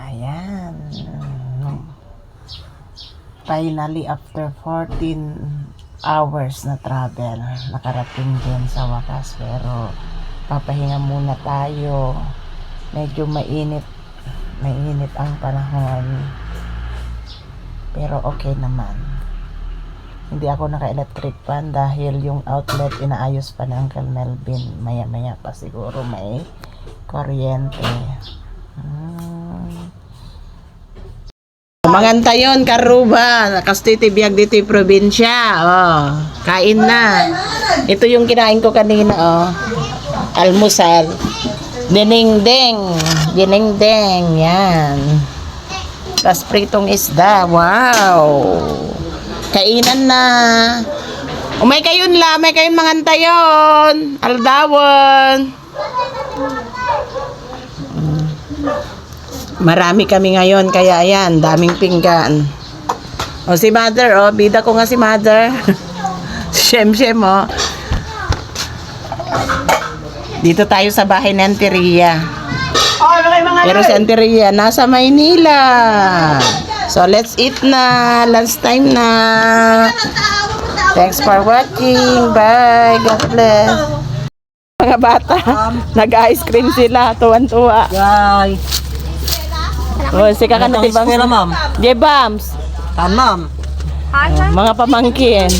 Ayan. Finally, after 14 hours na travel, nakarating din sa wakas. Pero, papahinga muna tayo. Medyo mainit. Mainit ang panahon. Pero okay naman. Hindi ako naka-electric fan dahil yung outlet inaayos pa ng Uncle Melvin. Maya-maya pa siguro may kuryente. Hmm. Manganta yon karuba. Kastiti biyag dito yung probinsya. Oh, kain na. Ito yung kinain ko kanina. Oh. Almusal. Dinengdeng. Dinengdeng. Yan. Tapos pritong isda. Wow. Kainan na. Umay kayon la. May kayon manganta yon. Aldawon. Marami kami ngayon, kaya ayan, daming pinggan. O si mother, o, bida ko nga si mother. Shem, shem, o. Dito tayo sa bahay ni Auntie Ria. Pero si Auntie Ria, nasa Maynila. So, let's eat na. Lunch time na. Thanks for watching. Bye. God bless. Mga bata, nag-ice cream sila. Tuwan-tuwa. Yay! O, sika ka na, Ano diba? ma'am? J-Bams. Tan, ma'am. Mga pamangkin.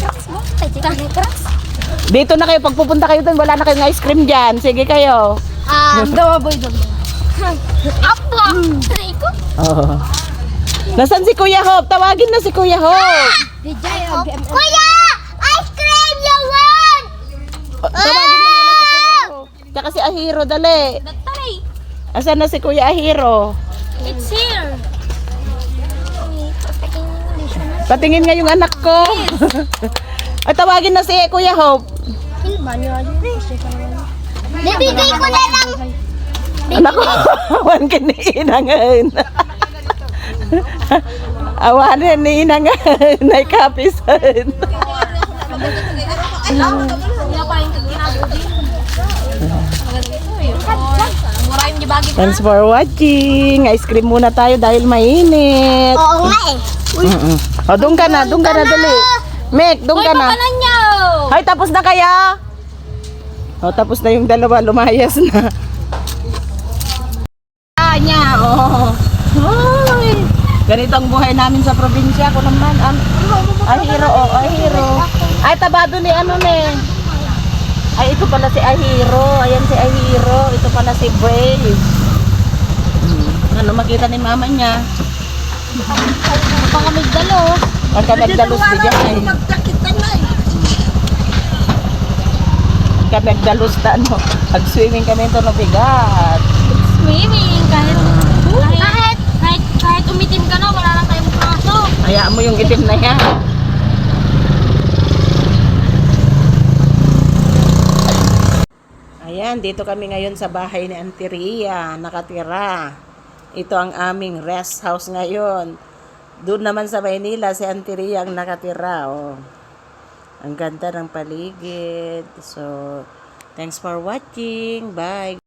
Dito na kayo, pag pupunta kayo doon, wala na kayong ice cream dyan. Sige kayo. Um, dawa boy dawa. Apo! Iko? Oh. Nasaan si Kuya Hope? Tawagin na si Kuya Hope. Kuya! Ice cream you want! Oh, Tawagin mo muna si Kuya Hope. Tsaka si Ahiro, dali. Asan na si Kuya Ahiro? It's Patingin nga yung anak ko. Ay, tawagin na si Kuya Hope. Nabigay ko na lang! Anak ko, awan ka ni inangan. Awanan ni inangan. Ay, kapisan. Mura yung dibagi. Thanks for watching. Ice cream muna tayo dahil mainit. Oo nga eh. O, doon ka na, doon ka na, dali. Mek, doon ka na. Ay, tapos na kaya? O, tapos na yung dalawa, lumayas na. Ah, niya, oh. Hoy. Ganito ang buhay namin sa probinsya. Ako naman, ang ahiro, oh, ahiro. Ay, tabado ni ano ni. Ay, ito pala si Ahiro. Ayan si Ahiro. Ito pala si Brave. Hmm. Ano makita ni mama niya? Pangamigdalo. Pagka nagdalos di dyan. Pagka nagdalos na ano. Pag-swimming kami ito na bigat. Swimming kahit kahit kahit kahit umitim ka na wala lang tayong pasok. Hayaan mo yung itim na yan. Ayan, dito kami ngayon sa bahay ni Auntie Ria, nakatira. Ito ang aming rest house ngayon. Doon naman sa Maynila, si Auntie ang nakatira. Oh. Ang ganda ng paligid. So, thanks for watching. Bye.